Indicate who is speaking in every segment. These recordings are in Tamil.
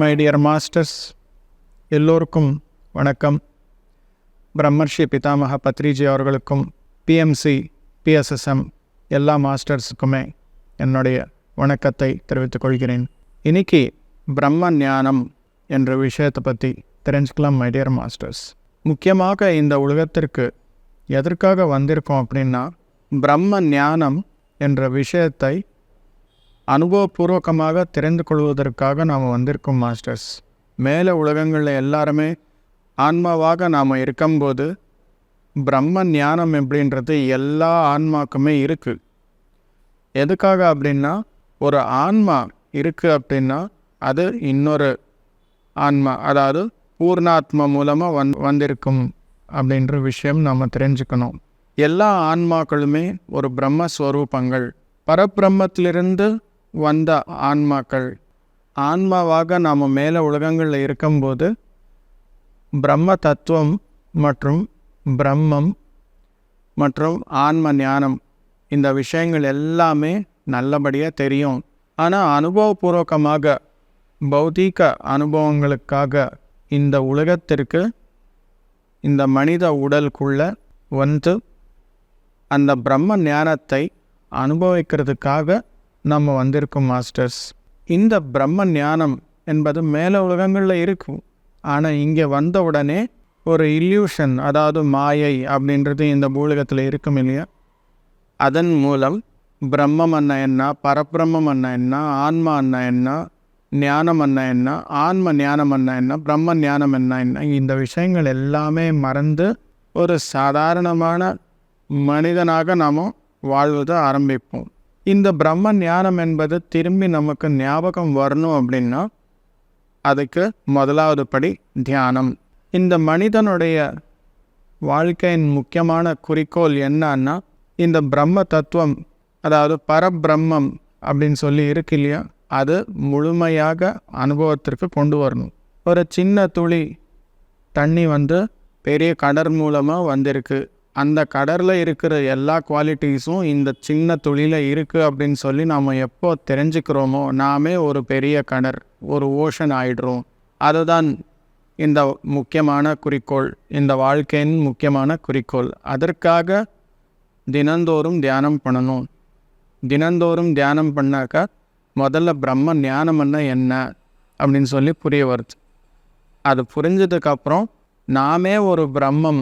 Speaker 1: மை டியர் மாஸ்டர்ஸ் எல்லோருக்கும் வணக்கம். பிரம்மர்ஷி பிதாமக பத்ரிஜி அவர்களுக்கும் பிஎம்சி பிஎஸ்எஸ்எம் எல்லா மாஸ்டர்ஸுக்குமே என்னுடைய வணக்கத்தை தெரிவித்துக் கொள்கிறேன். இன்னைக்கு பிரம்ம ஞானம் என்ற விஷயத்தை பற்றி தெரிஞ்சுக்கலாம் மை டியர் மாஸ்டர்ஸ் முக்கியமாக இந்த உலகத்திற்கு எதற்காக வந்திருக்கோம் அப்படின்னா பிரம்ம ஞானம் என்ற விஷயத்தை அனுபவபூர்வகமாக தெரிந்து கொள்வதற்காக நாம் வந்திருக்கோம் மாஸ்டர்ஸ். மேலே உலகங்களில் எல்லாருமே ஆன்மாவாக நாம் இருக்கும்போது பிரம்ம ஞானம் எப்படின்றது எல்லா ஆன்மாக்குமே இருக்குது எதுக்காக அப்படின்னா ஒரு ஆன்மா இருக்குது அப்படின்னா அது இன்னொரு ஆன்மா அதாவது பூர்ணாத்மா மூலமாக வந் வந்திருக்கும் அப்படின்ற விஷயம் நம்ம தெரிஞ்சுக்கணும். எல்லா ஆன்மாக்களுமே ஒரு பிரம்மஸ்வரூபங்கள் பரபிரம்மத்திலிருந்து வந்த ஆன்மாக்கள். ஆன்மாவாக நாம் மேலே உலகங்களில் இருக்கும்போது பிரம்ம தத்துவம் மற்றும் பிரம்மம் மற்றும் ஆன்ம ஞானம் இந்த விஷயங்கள் எல்லாமே நல்லபடியாக தெரியும். ஆனால் அனுபவபூர்வகமாக பௌதீக அனுபவங்களுக்காக இந்த உலகத்திற்கு இந்த மனித உடலுக்குள்ள வந்து அந்த பிரம்ம ஞானத்தை அனுபவிக்கிறதுக்காக நம்ம வந்திருக்கோம் மாஸ்டர்ஸ். இந்த பிரம்ம ஞானம் என்பது மேலே உலகங்களில் இருக்கும். ஆனால் இங்கே வந்த உடனே ஒரு இல்யூஷன் அதாவது மாயை அப்படின்றது இந்த பூலகத்தில் இருக்கும் இல்லையா? அதன் மூலம் பிரம்மம் அண்ணா என்ன பரபிரம்மம் அண்ணா என்ன ஆன்மா அண்ணா என்ன ஞானம் அண்ணா என்ன ஆன்ம ஞானம் அண்ணா என்ன பிரம்ம ஞானம் என்ன என்ன இந்த விஷயங்கள் எல்லாமே மறந்து ஒரு சாதாரணமான மனிதனாக நாம் வாழ்வதை ஆரம்பிப்போம். இந்த பிரம்ம ஞானம் என்பது திரும்பி நமக்கு ஞாபகம் வரணும் அப்படின்னா அதுக்கு முதலாவது படி தியானம். இந்த மனிதனுடைய வாழ்க்கையின் முக்கியமான குறிக்கோள் என்னன்னா இந்த பிரம்ம தத்துவம் அதாவது பரபிரம்மம் அப்படின்னு சொல்லி இருக்கு இல்லையா அது முழுமையாக அனுபவத்திற்கு கொண்டு வரணும். ஒரு சின்ன துளி தண்ணி வந்து பெரிய கடல் மூலமாக வந்திருக்கு. அந்த கடலில் இருக்கிற எல்லா குவாலிட்டிஸும் இந்த சின்ன தொழில இருக்குது அப்படின்னு சொல்லி நாம் எப்போ தெரிஞ்சுக்கிறோமோ நாமே ஒரு பெரிய கடல் ஒரு ஓஷன் ஆயிடுறோம். அதுதான் இந்த முக்கியமான குறிக்கோள் இந்த வாழ்க்கையின் முக்கியமான குறிக்கோள். அதற்காக தினந்தோறும் தியானம் பண்ணணும். தினந்தோறும் தியானம் பண்ணாக்கா முதல்ல பிரம்ம ஞானம்னா என்ன அப்படின்னு சொல்லி புரிய வருது. அது புரிஞ்சதுக்கப்புறம் நாமே ஒரு பிரம்மம்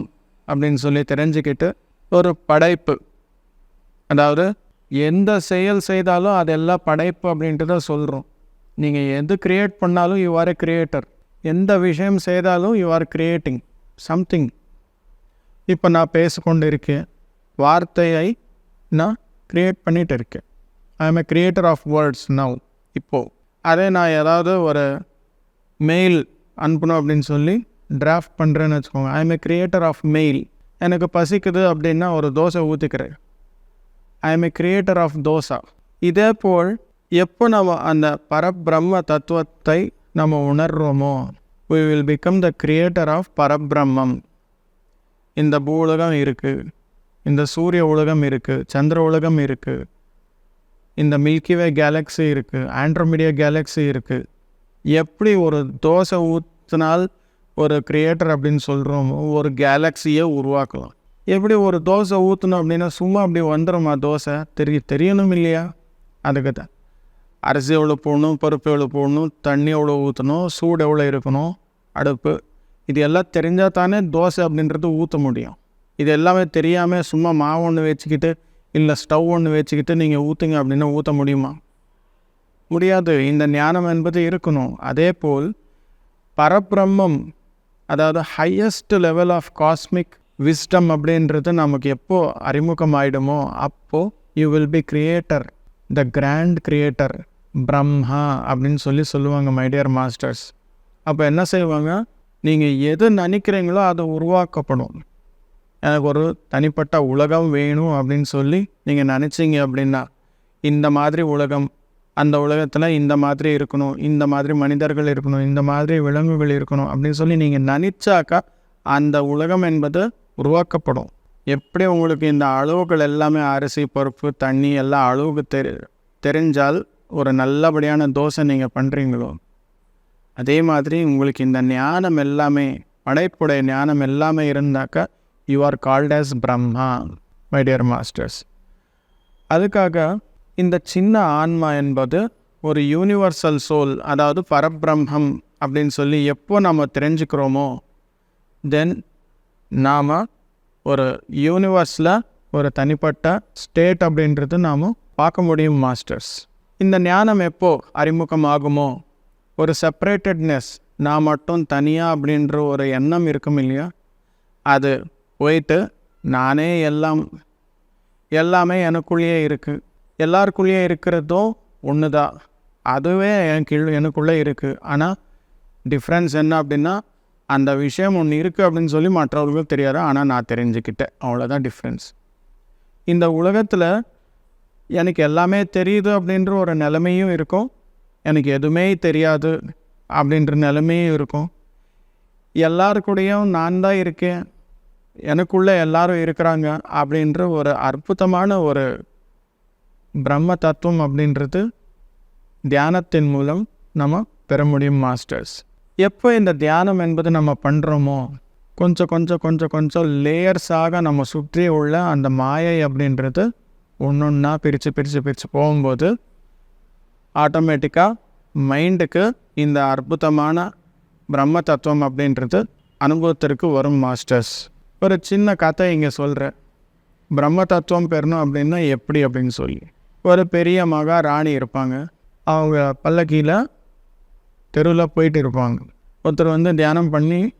Speaker 1: அப்படின்னு சொல்லி தெரிஞ்சுக்கிட்டு ஒரு படைப்பு. அதாவது எந்த செயல் செய்தாலும் அதெல்லாம் படைப்பு அப்படின்ட்டு தான் சொல்கிறோம் நீங்கள் எது க்ரியேட் பண்ணாலும் யூ ஆர் எ கிரியேட்டர் எந்த விஷயம் செய்தாலும் யூ ஆர் கிரியேட்டிங் சம்திங் இப்போ நான் பேசிக்கொண்டு இருக்கேன். வார்த்தையை நான் க்ரியேட் பண்ணிகிட்டு இருக்கேன். I am a creator of words now இப்போது அதே நான் ஏதாவது ஒரு மெயில் அனுப்பணும் அப்படின்னு சொல்லி டிராஃப்ட் பண்ணுறேன்னு வச்சுக்கோங்க. I am a creator of mail எனக்கு பசிக்குது அப்படின்னா ஒரு தோசை ஊற்றிக்கிறேன் I am a creator of dosa. இதே போல் எப்போ நம்ம அந்த பரபிரம்ம தத்துவத்தை நம்ம உணர்றோமோ we will become the creator of Parabrahmam. இந்த பூ உலகம் இருக்குது இந்த சூரிய உலகம் இருக்குது சந்திர உலகம் இருக்குது இந்த மில்கிவே கேலக்ஸி இருக்குது ஆண்ட்ரோமீடியா கேலக்ஸி இருக்குது எப்படி ஒரு தோசை ஊற்றினால் ஒரு கிரியேட்டர் அப்படின்னு சொல்கிறோமோ ஒரு கேலக்ஸியை உருவாக்கலாம். எப்படி ஒரு தோசை ஊற்றணும் அப்படின்னா சும்மா அப்படி வந்துடுமா தோசை? தெரிய தெரியணும் இல்லையா? அதுக்கு தான். அரிசி எவ்வளோ போடணும் பருப்பு எவ்வளோ போடணும் தண்ணி எவ்வளோ ஊற்றணும் சூடு எவ்வளோ இருக்கணும் அடுப்பு. இது எல்லாம் தெரிஞ்சால் தானே தோசை அப்படின்றது ஊற்ற முடியும். இது எல்லாமே தெரியாமல் சும்மா மாவு ஒன்று வச்சுக்கிட்டு இல்லை ஸ்டவ் ஒன்று வச்சுக்கிட்டு நீங்கள் ஊற்றுங்க அப்படின்னா ஊற்ற முடியுமா? முடியாது. இந்த ஞானம் என்பது இருக்கணும். அதே போல் பரபிரம்மம் அதாவது highest level of cosmic wisdom அப்படின்றது நமக்கு எப்போ அறிமுகமாகிடுமோ அப்போது you will be creator the grand creator Brahma அப்படின்னு சொல்லி சொல்லுவாங்க மைடியர் மாஸ்டர்ஸ் அப்போ என்ன செய்வாங்க? நீங்கள் எது நினைக்கிறீங்களோ அதை உருவாக்கப்படும். எனக்கு ஒரு தனிப்பட்ட உலகம் வேணும் அப்படின்னு சொல்லி நீங்கள் நினச்சிங்க அப்படின்னா இந்த மாதிரி உலகம் அந்த உலகத்தில் இந்த மாதிரி இருக்கணும் இந்த மாதிரி மனிதர்கள் இருக்கணும் இந்த மாதிரி விலங்குகள் இருக்கணும் அப்படின்னு சொல்லி நீங்கள் நினச்சாக்கா அந்த உலகம் என்பது உருவாக்கப்படும். எப்படி உங்களுக்கு இந்த அளவுகள் எல்லாமே அரிசி பருப்பு தண்ணி எல்லாம் அளவுக்கு தெரி தெரிஞ்சால் ஒரு நல்லபடியான தோசை நீங்கள் பண்ணுறீங்களோ அதே மாதிரி உங்களுக்கு இந்த ஞானம் எல்லாமே படைப்புடைய ஞானம் எல்லாமே இருந்தாக்கா you are called as Brahma my dear masters அதுக்காக இந்த சின்ன ஆன்மா என்பது ஒரு யூனிவர்சல் சோல் அதாவது பரபிரம்மம் அப்படின்னு சொல்லி எப்போ நம்ம தெரிஞ்சுக்கிறோமோ தென் நாம் ஒரு யூனிவர்ஸில் ஒரு தனிப்பட்ட ஸ்டேட் அப்படின்றது நாம் பார்க்க முடியும் மாஸ்டர்ஸ் இந்த ஞானம் எப்போ அறிமுகமாகுமோ ஒரு செப்பரேட்டட்னஸ் நான் மட்டும் தனியாக அப்படின்ற ஒரு எண்ணம் இருக்கும் இல்லையா? அது போயிட்டு நானே எல்லாம் எல்லாமே எனக்குள்ளேயே இருக்குது எல்லாருக்குள்ளேயும் இருக்கிறதும் ஒன்று தான் அதுவே என் கீழ் எனக்குள்ளே இருக்குது ஆனால் டிஃப்ரென்ஸ் என்ன அப்படின்னா அந்த விஷயம் ஒன்று இருக்குது அப்படின்னு சொல்லி மற்றவர்களுக்கு தெரியாது. ஆனால் நான் தெரிஞ்சுக்கிட்டேன். அவ்வளோதான் டிஃப்ரென்ஸ் இந்த உலகத்தில் எனக்கு எல்லாமே தெரியுது அப்படின்ற ஒரு நிலைமையும் இருக்கும். எனக்கு எதுவுமே தெரியாது அப்படின்ற நிலைமையும் இருக்கும். எல்லாருக்கூடையும் நான் தான் இருக்கேன். எனக்குள்ளே எல்லாரும் இருக்கிறாங்க அப்படின்ற ஒரு அற்புதமான ஒரு பிரம்ம தத்துவம் அப்படின்றது தியானத்தின் மூலம் நம்ம பெற முடியும் மாஸ்டர்ஸ் எப்போ இந்த தியானம் என்பது நம்ம பண்ணுறோமோ கொஞ்சம் கொஞ்சம் கொஞ்சம் கொஞ்சம் லேயர்ஸாக நம்ம சுற்றி உள்ள அந்த மாயை அப்படின்றது ஒன்று ஒன்றா பிரித்து பிரித்து பிரித்து போகும்போது ஆட்டோமேட்டிக்காக மைண்டுக்கு இந்த அற்புதமான பிரம்ம தத்துவம் அப்படின்றது அனுபவத்திற்கு வரும் மாஸ்டர்ஸ் ஒரு சின்ன கதை இங்கே சொல்கிறேன் பிரம்ம தத்துவம் பெறணும் அப்படின்னா எப்படி அப்படின்னு சொல்லி. ஒரு பெரிய மகா ராணி இருப்பாங்க. அவங்க பல்லக்கியில் தெருவில் போயிட்டு இருப்பாங்க. ஒருத்தர் வந்து தியானம் பண்ணி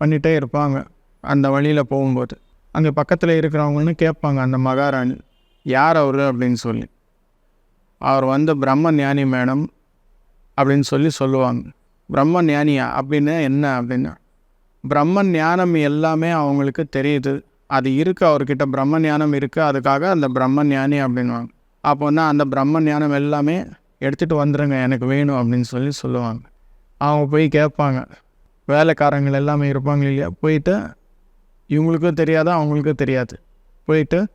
Speaker 1: பண்ணிகிட்டே இருப்பாங்க. அந்த வழியில் போகும்போது. அங்கே பக்கத்தில் இருக்கிறவங்கன்னு கேட்பாங்க அந்த மகாராணி யார் அவர்? அப்படின்னு சொல்லி. அவர் வந்து பிரம்ம ஞானி மேடம் அப்படின்னு சொல்லி சொல்லுவாங்க. பிரம்ம ஞானியா அப்படின்னு என்ன அப்படின்னா பிரம்ம ஞானம் எல்லாமே அவங்களுக்கு தெரியுது. அது இருக்குது அவர்கிட்ட பிரம்ம ஞானம் இருக்குது அதுக்காக அந்த பிரம்ம ஞானி அப்படின்வாங்க அப்போன்னா அந்த பிரம்ம ஞானம் எல்லாமே எடுத்துகிட்டு வந்துடுங்க எனக்கு வேணும் அப்படின்னு சொல்லி சொல்லுவாங்க. அவங்க போய் கேட்பாங்க. வேலைக்காரங்கள் எல்லாமே இருப்பாங்க இல்லையா? போயிட்டு இவங்களுக்கும் தெரியாது? அவங்களுக்கும் தெரியாது. போயிட்டு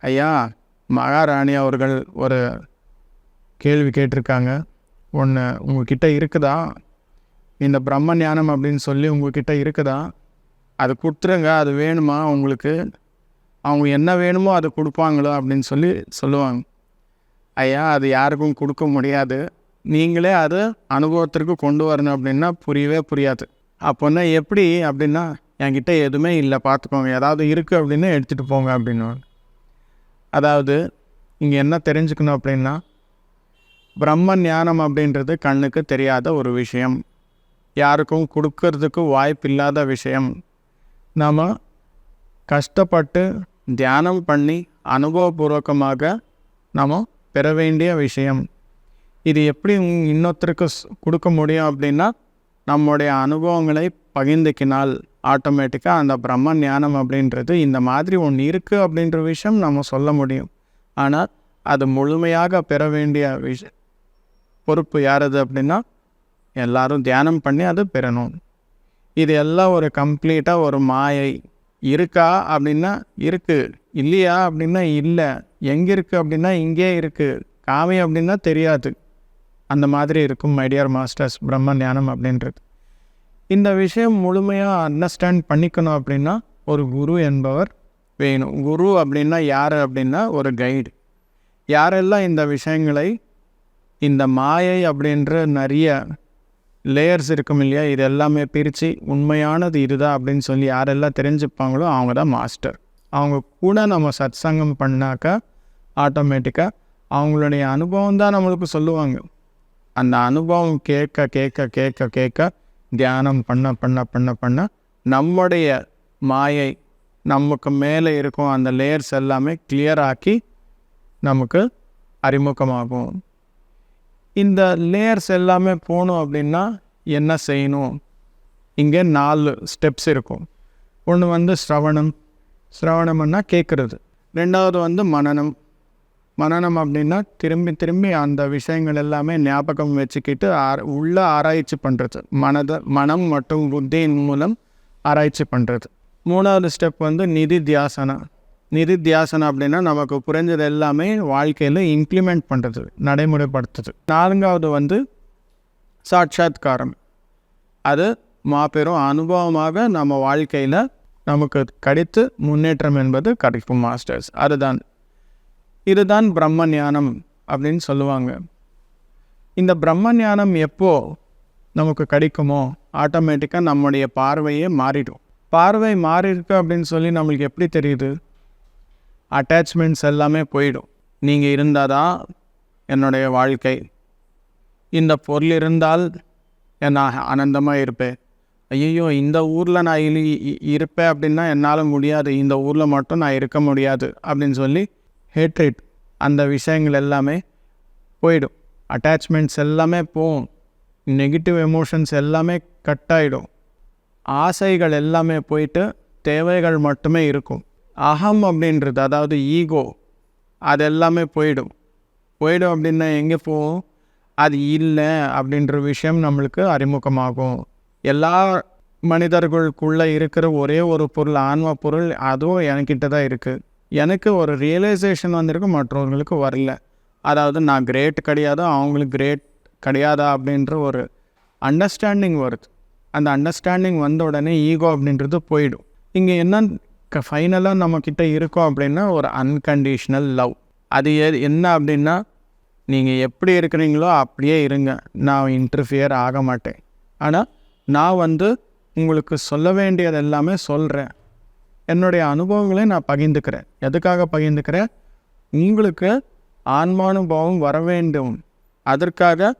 Speaker 1: ஐயா மகாராணி அவர்கள் ஒரு கேள்வி கேட்டிருக்காங்க. ஒன்று உங்ககிட்ட இருக்குதா? இந்த பிரம்ம ஞானம் அப்படின்னு சொல்லி உங்ககிட்ட இருக்குதா? அது கொடுத்துருங்க அது வேணுமா உங்களுக்கு? அவங்க என்ன வேணுமோ அது கொடுப்பாங்களோ? அப்படின்னு சொல்லி சொல்லுவாங்க. ஐயா அது யாருக்கும் கொடுக்க முடியாது. நீங்களே அது அனுபவத்திற்கு கொண்டு வரணும் அப்படின்னா புரியவே புரியாது. அப்போன்னா எப்படி அப்படின்னா என்கிட்ட எதுவுமே இல்லை பார்த்துக்கோங்க. ஏதாவது இருக்குது அப்படின்னு எடுத்துகிட்டு போங்க அப்படின்னு அதாவது இங்கே என்ன தெரிஞ்சுக்கணும் அப்படின்னா பிரம்ம ஞானம் அப்படின்றது கண்ணுக்கு தெரியாத ஒரு விஷயம். யாருக்கும் கொடுக்கறதுக்கு வாய்ப்பு இல்லாத விஷயம். நாம் கஷ்டப்பட்டு தியானம் பண்ணி அனுபவபூர்வகமாக நாம் பெற வேண்டிய விஷயம். இது எப்படி இன்னொருத்தருக்கு கொடுக்க முடியும் அப்படின்னா நம்முடைய அனுபவங்களை பகிர்ந்துக்கினால் ஆட்டோமேட்டிக்காக அந்த பிரம்ம ஞானம் அப்படின்றது இந்த மாதிரி ஒன்று இருக்குது அப்படின்ற விஷயம் நம்ம சொல்ல முடியும். ஆனால் அது முழுமையாக பெற வேண்டிய விஷ பொறுப்பு யாரது அப்படின்னா எல்லாரும் தியானம் பண்ணி அது பெறணும். இது எல்லாம் ஒரு கம்ப்ளீட்டாக ஒரு மாயை இருக்கா அப்படின்னா இருக்குது இல்லையா அப்படின்னா இல்லை. எங்கே இருக்குது அப்படின்னா இங்கே இருக்குது காமி அப்படின்னா தெரியாது. அந்த மாதிரி இருக்கும் மைடியர் மாஸ்டர்ஸ் பிரம்ம ஞானம் அப்படின்றது. இந்த விஷயம் முழுமையாக அண்டர்ஸ்டாண்ட் பண்ணிக்கணும் அப்படின்னா ஒரு குரு என்பவர் வேணும். குரு அப்படின்னா யார் அப்படின்னா ஒரு கைடு யாரெல்லாம் இந்த விஷயங்களை இந்த மாயை அப்படின்ற நிறைய லேயர்ஸ் இருக்கும் இல்லையா இது எல்லாமே பிரித்து உண்மையானது இதுதான் அப்படின்னு சொல்லி யாரெல்லாம் தெரிஞ்சுப்பாங்களோ அவங்க தான் மாஸ்டர் அவங்க கூட நம்ம சத்சங்கம் பண்ணாக்கா ஆட்டோமேட்டிக்காக அவங்களுடைய அனுபவம் தான் நம்மளுக்கு சொல்லுவாங்க. அந்த அனுபவம் கேட்க கேட்க கேட்க கேட்க தியானம் பண்ண பண்ண பண்ண பண்ண நம்முடைய மாயை நமக்கு மேலே இருக்கும் அந்த லேயர்ஸ் எல்லாமே clear ஆக்கி நமக்கு அறிமுகமாகும். இந்த லேயர்ஸ் எல்லாமே போகணும் அப்படின்னா என்ன செய்யணும்? இங்கே நாலு ஸ்டெப்ஸ் இருக்கும். ஒன்று வந்து ஸ்ரவணம் சிரவணம்னா கேட்குறது ரெண்டாவது வந்து மனனம் மனனம் அப்படின்னா திரும்பி திரும்பி அந்த விஷயங்கள் எல்லாமே ஞாபகம் வச்சுக்கிட்டு ஆர் உள்ள ஆராய்ச்சி பண்ணுறது மனதை மனம் மற்றும் புத்தியின் மூலம் ஆராய்ச்சி பண்ணுறது மூணாவது ஸ்டெப் வந்து நிதி தியாசனம் நிதி தியாசனம் அப்படின்னா நமக்கு புரிஞ்சது எல்லாமே வாழ்க்கையில் இம்ப்ளிமெண்ட் பண்ணுறது நடைமுறைப்படுத்துது. நான்காவது வந்து சாட்சாத்காரம். அது மாபெரும் அனுபவமாக நம்ம வாழ்க்கையில் நமக்கு கிடைத்து முன்னேற்றம் என்பது கிடைக்கும் மாஸ்டர்ஸ் அதுதான். இதுதான் பிரம்ம ஞானம் அப்படின்னு சொல்லுவாங்க. இந்த பிரம்ம ஞானம் எப்போ நமக்கு கிடைக்குமோ ஆட்டோமேட்டிக்காக நம்முடைய பார்வையே மாறிடும். பார்வை மாறியிருக்கு அப்படின்னு சொல்லி நம்மளுக்கு எப்படி தெரியுது? அட்டாச்மெண்ட்ஸ் எல்லாமே போயிடும். நீங்கள் இருந்தால் தான் என்னுடைய வாழ்க்கை. இந்த பொருள் இருந்தால் நான் ஆனந்தமாக இருப்பேன். ஐயோ இந்த ஊரில் நான் இலி இருப்பேன் அப்படின்னா என்னால் முடியாது. இந்த ஊரில் மட்டும் நான் இருக்க முடியாது அப்படின்னு சொல்லி ஹேட்ரிட் அந்த விஷயங்கள் எல்லாமே போயிடும். அட்டாச்மெண்ட்ஸ் எல்லாமே போகும். நெகட்டிவ் எமோஷன்ஸ் எல்லாமே கட் ஆகிடும் ஆசைகள் எல்லாமே போயிட்டு தேவைகள் மட்டுமே இருக்கும். அகம் அப்படின்றது அதாவது ஈகோ அது எல்லாமே போயிடும். போயிடும் அப்படின்னா எங்கே போகும்? அது இல்லை அப்படின்ற விஷயம் நம்மளுக்கு அறிமுகமாகும். எல்லா மனிதர்களுக்குள்ளே இருக்கிற ஒரே ஒரு பொருள் ஆன்ம பொருள் அதுவும் என்கிட்ட தான் இருக்குது எனக்கு ஒரு ரியலைசேஷன் வந்திருக்கு மற்றவர்களுக்கு வரல. அதாவது நான் கிரேட் கிடையாது? அவங்களுக்கு கிரேட் கிடையாதா? அப்படின்ற ஒரு அண்டர்ஸ்டாண்டிங் வருது. அந்த அண்டர்ஸ்டாண்டிங் வந்த உடனே ஈகோ அப்படின்றது போயிடும். இங்கே என்ன ஃபைனலாக நம்மக்கிட்ட இருக்கோம் அப்படின்னா ஒரு அன்கண்டிஷ்னல் லவ் அது எ- என்ன அப்படின்னா நீங்கள் எப்படி இருக்கிறீங்களோ அப்படியே இருங்க. நான் இன்டர்ஃபியர் ஆக மாட்டேன். ஆனால் நான் வந்து உங்களுக்கு சொல்ல வேண்டியது எல்லாமே சொல்கிறேன் என்னுடைய அனுபவங்களை நான் பகிர்ந்துக்கிறேன். எதுக்காக பகிர்ந்துக்கிறேன்? உங்களுக்கு ஆன்மானுபவம் வர வேண்டும். அதற்காக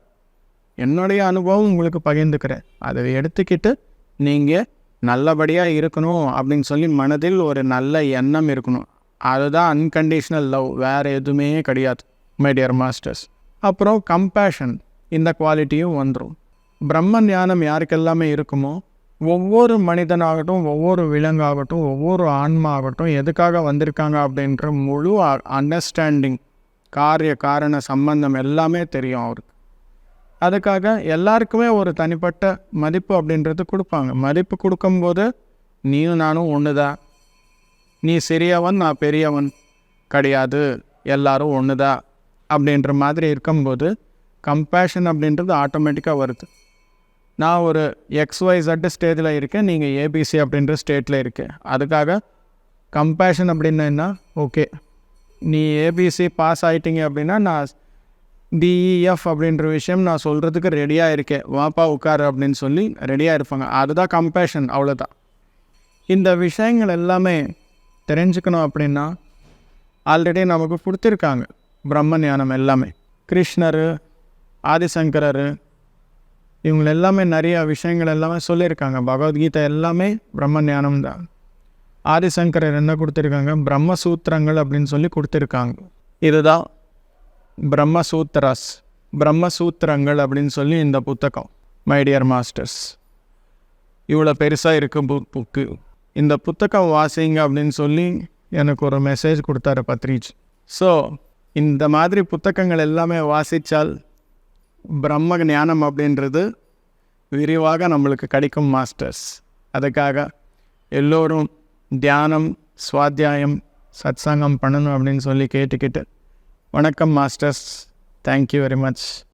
Speaker 1: என்னுடைய அனுபவம் உங்களுக்கு பகிர்ந்துக்கிறேன். அதை எடுத்துக்கிட்டு நீங்கள் நல்லபடியாக இருக்கணும் அப்படின்னு சொல்லி மனதில் ஒரு நல்ல எண்ணம் இருக்கணும். அதுதான் அன்கண்டிஷ்னல் லவ் வேறு எதுவுமே கிடையாது மைடியர் மாஸ்டர்ஸ் அப்புறம் கம்பேஷன் இந்த குவாலிட்டியும் வந்துடும் பிரம்ம ஞானம் யாருக்கெல்லாமே இருக்குமோ ஒவ்வொரு மனிதனாகட்டும் ஒவ்வொரு விலங்காகட்டும் ஒவ்வொரு ஆன்மா ஆகட்டும் எதுக்காக வந்திருக்காங்க அப்படின்ற முழு அண்டர்ஸ்டாண்டிங் காரிய காரண சம்பந்தம் எல்லாமே தெரியும் அவருக்கு. அதுக்காக எல்லாருக்குமே ஒரு தனிப்பட்ட மதிப்பு அப்படின்றது கொடுப்பாங்க. மதிப்பு கொடுக்கும்போது நீயும் நானும் ஒன்று தான் நீ சிறியவன் நான் பெரியவன். கிடையாது. எல்லாரும் ஒன்று தான் அப்படின்ற மாதிரி இருக்கும்போது கம்பேஷன் அப்படின்றது ஆட்டோமேட்டிக்காக வருது. நான் ஒரு எக்ஸ்ஒய்சட் ஸ்டேஜில் இருக்கேன் நீங்கள் ஏபிசி அப்படின்ற ஸ்டேட்டில் இருக்கேன். அதுக்காக கம்பேஷன் அப்படின்னா என்ன ஓகே நீ ஏபிசி பாஸ் ஆகிட்டீங்க அப்படின்னா நான் டிஇஎஃப் அப்படின்ற விஷயம் நான் சொல்கிறதுக்கு ரெடியாக இருக்கேன். வாப்பா உட்காரு அப்படின்னு சொல்லி ரெடியாக இருப்பாங்க. அதுதான் கம்பேஷன் அவ்வளோதான் இந்த விஷயங்கள் எல்லாமே தெரிஞ்சுக்கணும் அப்படின்னா ஆல்ரெடி நமக்கு கொடுத்துருக்காங்க. பிரம்ம ஞானம் எல்லாமே. கிருஷ்ணர் ஆதிசங்கரர் இவங்க எல்லாமே நிறைய விஷயங்கள் எல்லாமே சொல்லியிருக்காங்க. பகவத்கீதை எல்லாமே பிரம்ம ஞானம் தான். ஆதிசங்கரர் என்ன கொடுத்துருக்காங்க? பிரம்மசூத்திரங்கள் அப்படின்னு சொல்லி கொடுத்துருக்காங்க. இதுதான் பிரம்மசூத்ராஸ் பிரம்மசூத்திரங்கள் அப்படின்னு சொல்லி இந்த புத்தகம். மை டியர் மாஸ்டர்ஸ் இவ்வளோ பெருசாக இருக்கு பு புக்கு. இந்த புத்தகம் வாசிங்க அப்படின்னு சொல்லி எனக்கு ஒரு மெசேஜ் கொடுத்தாரு பத்ரிஜ். ஸோ இந்த மாதிரி புத்தகங்கள் எல்லாமே வாசித்தால் பிரம்ம ஞானம் அப்படின்றது விரிவாக நம்மளுக்கு கிடைக்கும் மாஸ்டர்ஸ் அதுக்காக எல்லோரும் தியானம் சுவாத்தியாயம் சத்சங்கம் பண்ணணும் அப்படின்னு சொல்லி கேட்டுக்கிட்டு வணக்கம் மாஸ்டர்ஸ் தேங்க்யூ வெரி மச்